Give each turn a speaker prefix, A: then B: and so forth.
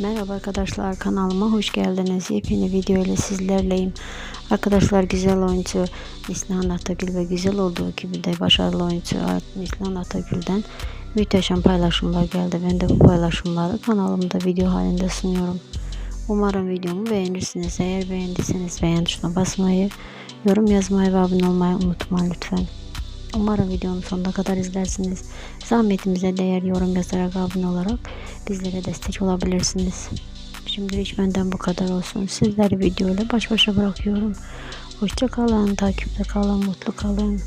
A: Merhaba arkadaşlar kanalıma hoş geldiniz. Yepyeni video ile sizlerleyim. Arkadaşlar güzel oyuncu Neslihan Atagül ve güzel olduğu gibi de başarılı oyuncu Neslihan Atagül'den müthişem paylaşımlar geldi. Ben de bu paylaşımları kanalımda video halinde sunuyorum. Umarım videomu beğenirsiniz. Eğer beğendiyseniz beğen tuşuna basmayı, yorum yazmayı ve abone olmayı unutmayın lütfen. Umarım videonun sonuna kadar izlersiniz. Zahmetimize değer yorum yazarak abone olarak bizlere destek olabilirsiniz. Şimdilik benden bu kadar olsun. Sizleri videoyla baş başa bırakıyorum. Hoşça kalın, takipte kalın, mutlu kalın.